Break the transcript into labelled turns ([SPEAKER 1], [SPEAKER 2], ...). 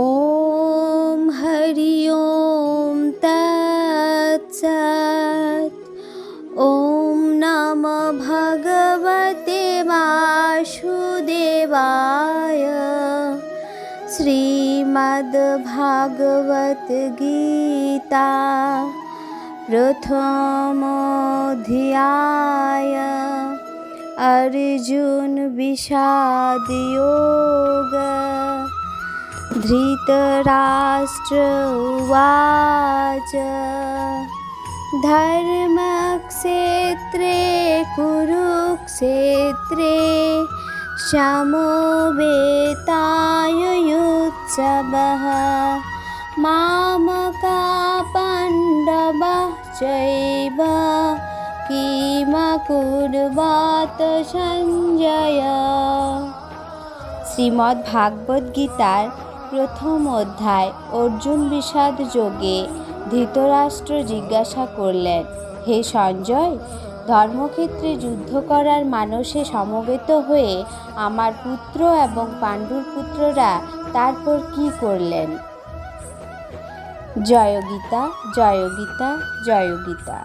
[SPEAKER 1] ॐ हरि ॐ तत्सत् ॐ नमः भगवते वासुदेवाय श्रीमद्भागवद्गीता प्रथमोऽध्याय अर्जुन विषादयोग धृतराष्ट्र उवाच धर्मक्षेत्रे कुरुक्षेत्रे समवेतायुयुत्सवः मामका पाण्डवः चैव কিমাকুর্বাত সঞ্জয় শ্রীমদ্ ভাগবত গীতার প্রথম অধ্যায় অর্জুন বিষাদ যোগে ধৃতরাষ্ট্র জিজ্ঞাসা করলেন, হে সঞ্জয়, ধর্মক্ষেত্রে যুদ্ধ করার মানসে সমবেত হয়ে আমার পুত্র এবং পাণ্ডুর পুত্ররা তারপর কি করলেন? জয় গীতা জয় গীতা জয় গীতা।